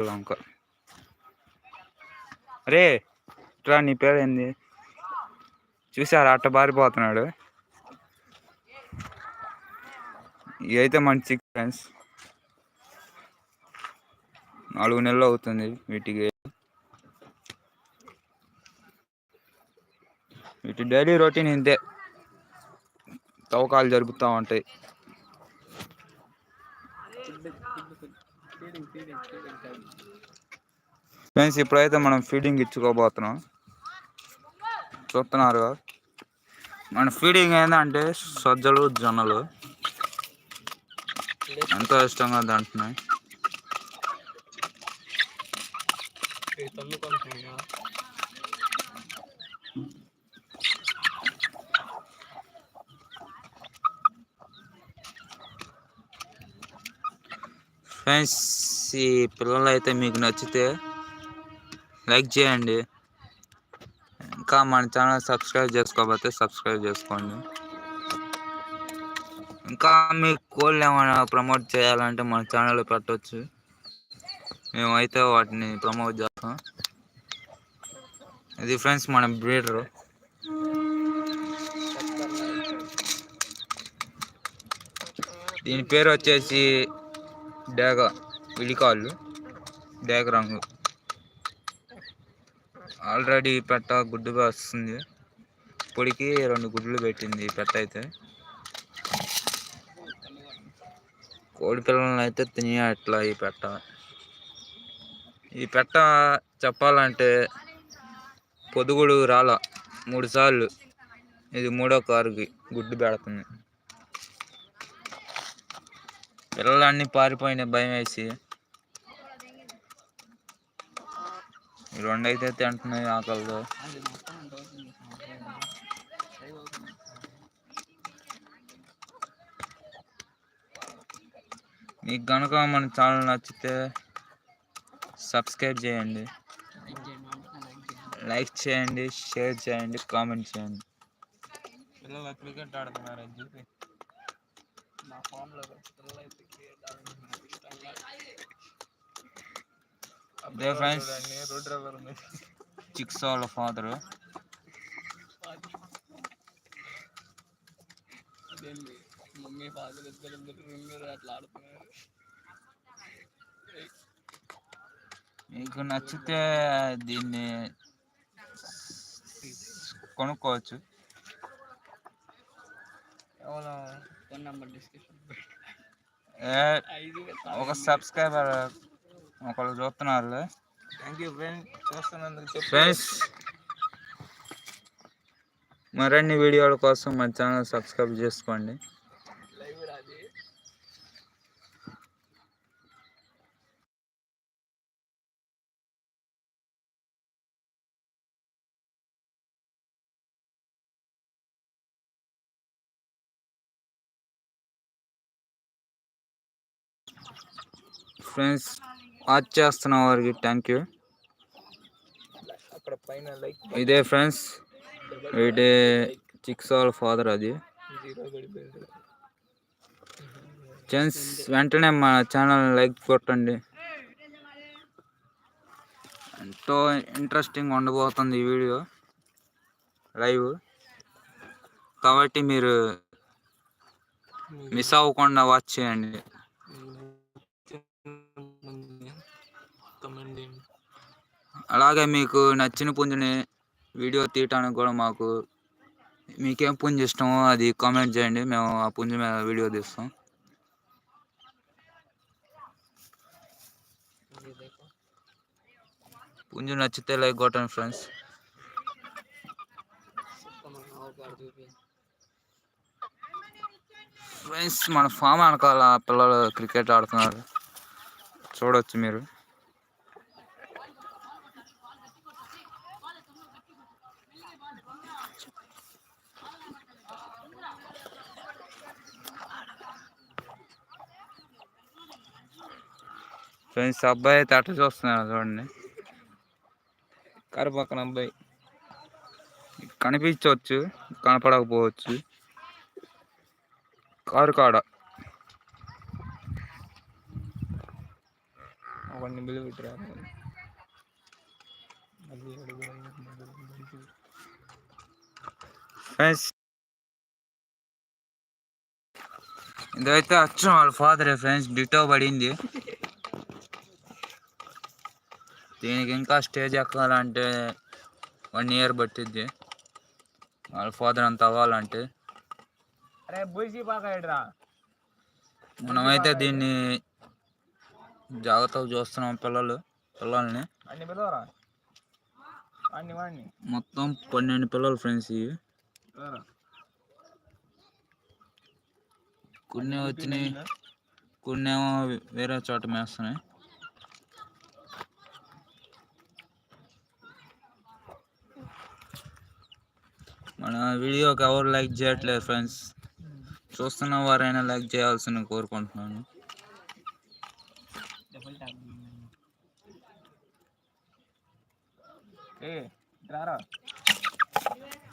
లంక రే ఇట్లా నీ పేరు ఏంది చూసారా అట్ట బారిపోతున్నాడు. ఇవైతే మంచి ఫ్రెండ్స్. నాలుగు నెలలు అవుతుంది వీటికి. వీటి డైలీ రొటీన్ ఇంతే. తవ్వకాలు జరుపుతూ ఉంటాయి. ఫ్రెండ్స్ ఇప్పుడైతే మనం ఫీడింగ్ ఇచ్చుకోబోతున్నాం. చూస్తున్నారు మన ఫీడింగ్ ఏంటంటే సజ్జలు జొన్నలు. ఎంతో ఇష్టంగా తింటున్నాయి. ఫ్రెండ్స్ ఈ పిల్లలు అయితే మీకు నచ్చితే లైక్ చేయండి. ఇంకా మన ఛానల్ సబ్స్క్రైబ్ చేసుకోకపోతే సబ్స్క్రైబ్ చేసుకోండి. ఇంకా మీ కోళ్ళు ఏమైనా ప్రమోట్ చేయాలంటే మన ఛానల్లో పెట్టవచ్చు మేమైతే వాటిని ప్రమోట్ చేస్తాం. ఇది ఫ్రెండ్స్ మన బ్రీడర్. దీని పేరు వచ్చేసి డేగ విడికాళ్ళు డేగ రంగు. ఆల్రెడీ పెట్ట గుడ్డుగా వస్తుంది పొడికి రెండు గుడ్లు పెట్టింది ఈ పెట్ట అయితే. కోడి పిల్లలను అయితే తినేయట్లా ఈ పెట్ట. ఈ పెట్ట చెప్పాలంటే పొదుగుడు రాల. మూడు సార్లు. ఇది మూడో కారుకి గుడ్డు పెడుతుంది. పిల్లలన్నీ పారిపోయినాయి భయం వేసి. ఈ రెండు అయితే తింటున్నాయి ఆకలితో. మీకు కనుక మన ఛానల్ నచ్చితే సబ్స్క్రైబ్ చేయండి. లైక్ చేయండి షేర్ చేయండి కామెంట్ చేయండి. పిల్లలు క్రికెట్ ఆడుతున్నారు అని చెప్పి. మా ఫామ్లో పిల్లలు అయితే క్రికెట్ ఆడుతున్నారు ఇష్టంగా అదే ఫ్రెండ్స్ రోడ్ డ్రైవర్ ఉంది చిక్స్ వాళ్ళ ఫాదర్ అదేంటి మమ్మీ ఫాదర్ ఇద్దరు ఇద్దరు రెండు అట్లా ఆడుతున్నారు మీకు నచ్చితే దీన్ని కొనుక్కోవచ్చు ఎవరో ఫోన్ నెంబర్ డిస్క్రిప్షన్ ఒక సబ్స్క్రైబర్ ఒకళ్ళు చూస్తున్నారు. థ్యాంక్ యూ ఫ్రెండ్ చూస్తున్నందుకు చెప్పు. ఫ్రెండ్స్ మరిన్ని వీడియోల కోసం మా ఛానల్ సబ్స్క్రైబ్ చేసుకోండి. ఫ్రెండ్స్ వాచ్ చేస్తున్న వారికి. థ్యాంక్ యూ ఇదే ఫ్రెండ్స్ వీటి చిక్స్ వాళ్ళ ఫాదర్ అది. ఫ్రెండ్స్ వెంటనే మా ఛానల్ లైక్ కొట్టండి. ఎంతో ఇంట్రెస్టింగ్ ఉండబోతుంది ఈ వీడియో. లైవ్ కాబట్టి మీరు మిస్ అవ్వకుండా వాచ్ చేయండి. అలాగే మీకు నచ్చిన పుంజుని వీడియో తీయటానికి కూడా మాకు మీకేం పుంజు ఇష్టమో అది కామెంట్ చేయండి. మేము ఆ పుంజు మీద వీడియో తీస్తాం. పుంజు నచ్చితే లైక్ కొట్టండి ఫ్రెండ్స్. ఫ్రెండ్స్ మన ఫామ్ అనకాల పిల్లలు క్రికెట్ ఆడుతున్నారు. చూడవచ్చు మీరు. ఫ్రెండ్స్ అబ్బాయి అయితే అట్ట చూస్తున్నాడు చూడండి. కారు పక్కన అబ్బాయి. కనిపించవచ్చు కనపడకపోవచ్చు. కారు కాడ. మళ్ళీ అడుగు ఫ్రెండ్స్ ఇదైతే అచ్చం వాళ్ళ ఫాదరే ఫ్రెండ్స్ డిటో పడింది దీనికి ఇంకా స్టేజ్ ఎక్కాలంటే వన్ ఇయర్ పట్టిద్ది. వాళ్ళ ఫాదర్ అంత అవ్వాలంటే. మనమైతే దీన్ని జాగ్రత్తగా చూస్తున్నాం పిల్లలు పిల్లల్ని. మొత్తం పన్నెండు పిల్లలు ఫ్రెండ్స్ ఇవి. కొన్ని వచ్చినాయి. కొన్ని ఏమో వేరే చోట మేస్తున్నాయి. మన వీడియోకి ఎవరు లైక్ చేయట్లేదు ఫ్రెండ్స్. చూస్తున్న వారైనా లైక్ చేయాల్సింది కోరుకుంటున్నాను.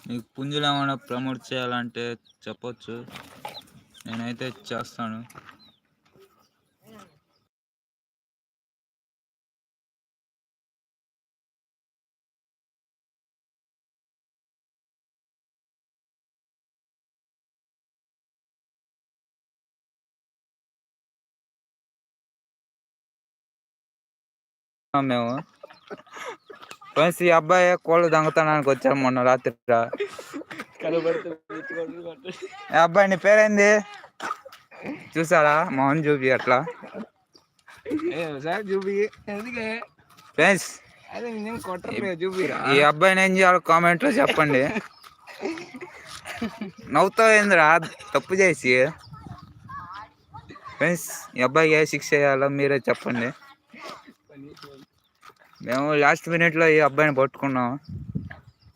మీకు పుంజులు ఏమైనా ప్రమోట్ చేయాలంటే చెప్పొచ్చు. నేనైతే చేస్తాను. మేము. ఫ్రెండ్స్ ఈ అబ్బాయి కోళ్ళు దొంగతనానికి వచ్చాము మొన్న రాత్రి అబ్బాయి నీ పేరేంది? చూసారా? మోహన్ చూపి అట్లా. ఫ్రెండ్స్ ఈ అబ్బాయిని ఏం చేయాలో కామెంట్లో చెప్పండి. నవ్వుతావు ఏందిరా? తప్పు చేసి. ఫ్రెండ్స్ ఈ అబ్బాయికి ఏ శిక్ష చేయాలో మీరే చెప్పండి. మేము లాస్ట్ మినిట్లో ఈ అబ్బాయిని పట్టుకున్నాం.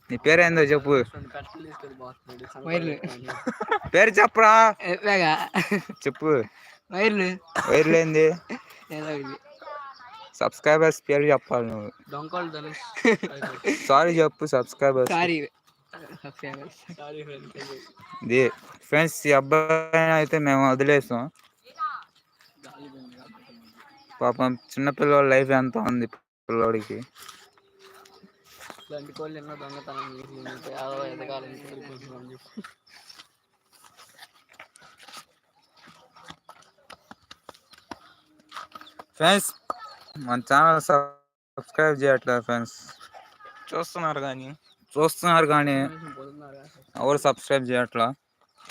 నీ పేరేందో చెప్పు. వైర్లు. పేరు చెప్పరా? చెప్పు. వైర్లు. వైర్లేంది ఏదో? సబ్స్క్రైబర్స్ పేరు చెప్పాలి నువ్వు. సారీ చెప్పు సబ్స్క్రైబర్స్. సారీ. ఇది ఫ్రెండ్స్ ఈ అబ్బాయిని అయితే మేము వదిలేసాం. పాపం చిన్న పిల్లల లైఫ్ ఎంత ఉంది. పిల్లోడికి. ఇలాంటి కోళ్ళు ఎన్నో దొంగతనం చేసి ఉంటే అదో ఎదగాలని కోరుకుంటున్నాం చెప్పు. ఫ్రెండ్స్ మన ఛానల్ సబ్స్క్రైబ్ చేయట్లేదు ఫ్రెండ్స్. చూస్తున్నారు కానీ. చూస్తున్నారు కానీ ఎవరు సబ్స్క్రైబ్ చేయట్లా?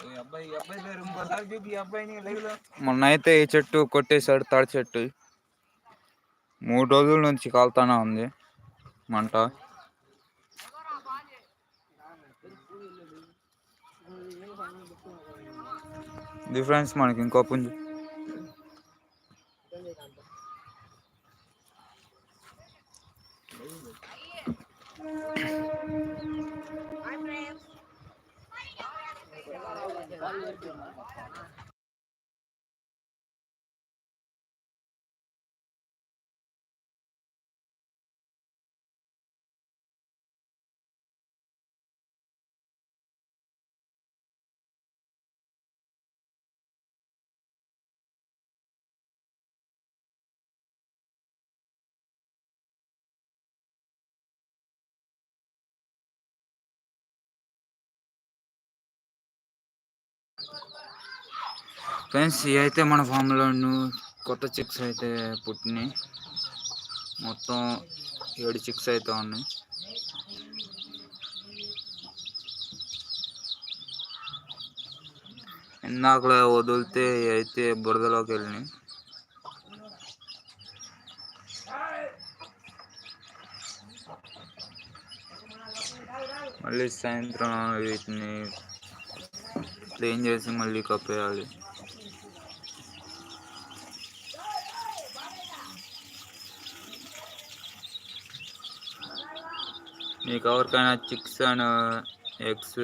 ఈ అబ్బాయి ఈ అబ్బాయి పేరు ఇంకోసారి చూపి ఈ అబ్బాయిని లైవ్లో మొన్న అయితే ఈ చెట్టు కొట్టేశాడు తాడి చెట్టు. మూడు రోజుల నుంచి కాలుతానే ఉంది మంట. డిఫరెన్స్ మనకి ఇంకో పుంజు. ఫ్రెండ్స్ ఇవి అయితే మన ఫామ్లో కొత్త చిక్స్ అయితే పుట్టినాయి. మొత్తం ఏడు చిక్స్ అయితే ఉన్నాయి. ఇందాక వదిలితే అయితే బురదలోకి వెళ్ళినాయి. మళ్ళీ సాయంత్రం వీటిని క్లీన్ చేసి మళ్ళీ కప్పేయాలి. మీకు ఎవరికైనా చిక్స్ అండ్ ఎగ్స్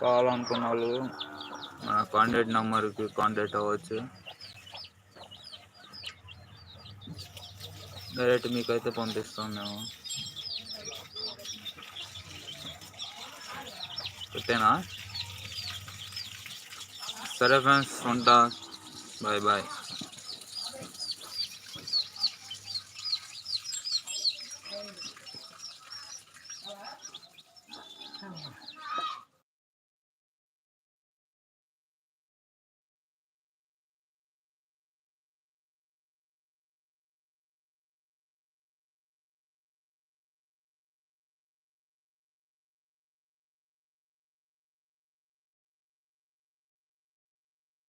కావాలనుకున్న వాళ్ళు మన కాంటాక్ట్ నెంబర్కి కాంటాక్ట్ అవ్వచ్చు. డైరెక్ట్ మీకైతే పంపిస్తాం మేము. ఓకేనా? సరే ఫ్రెండ్స్ ఉంటా. Bye bye.